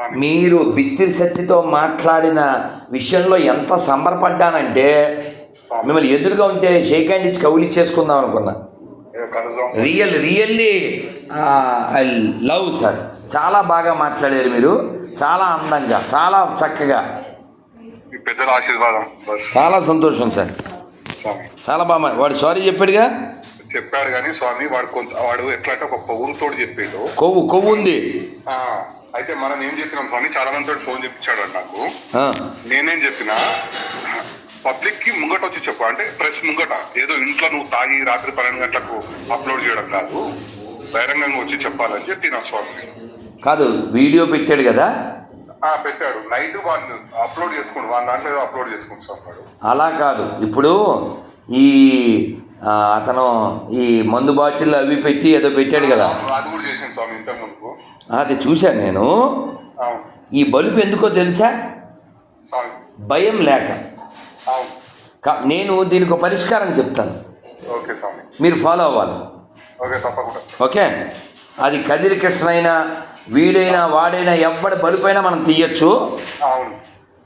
మీరు బిత్తిరి శక్తితో మాట్లాడిన విషయంలో ఎంత సంబరపడ్డానంటే మిమ్మల్ని ఎదురుగా ఉంటే షేక్ హ్యాండ్ ఇచ్చి కౌలిచ్చేసుకుందాం అనుకున్నా. ఏ కలుద్దాం real really I love sir. చాలా బాగా మాట్లాడారు మీరు. చాలా అందంగా చాలా చక్కగా. పెద్దల ఆశీర్వాదం చాలా సంతోషం సార్. చాలా బాగా వాడు సారీ చెప్పాడుగా? చెప్పాడు కానీ స్వామి వాడు కొంత వాడు ఎట్లా అంటే ఒక పొగురుతోడు చెప్పిండు. కొవ్వు కొవ్వు ఉంది. అయితే మనం ఏం చెప్పినాం? స్వామి చాలా మంది ఫోన్ చెప్పించాడు నాకు. నేనేం చెప్పిన పబ్లిక్కి ముంగట వచ్చి చెప్పు. అంటే ప్రెస్ ముంగట. ఏదో ఇంట్లో నువ్వు తాగి రాత్రి పన్నెండు గంటలకు అప్లోడ్ చేయడం కాదు. బహిరంగంగా వచ్చి చెప్పాలని చెప్పి నా స్వామి. కాదు వీడియో పెట్టాడు కదా? ఆ, పెట్టాడు. నైట్ వాళ్ళు అప్లోడ్ చేసుకుంటు వాళ్ళ దాంట్లో అప్లోడ్ చేసుకుంటు స్వామి అలా కాదు. ఇప్పుడు ఈ అతను ఈ మందు బాటిల్ అవి పెట్టి ఏదో పెట్టాడు కదా? అది కూడా చేసింది స్వామి ఇంత అది చూశాను నేను. ఈ బలుపు ఎందుకో తెలుసా? భయం లేక. నేను దీనికి పరిష్కారం చెప్తాను. మీరు ఫాలో అవ్వాలి. ఓకే అది కదిరి కృష్ణ అయినా వీడైనా వాడైనా ఎవ్వడి బలుపైనా మనం తీయచ్చు.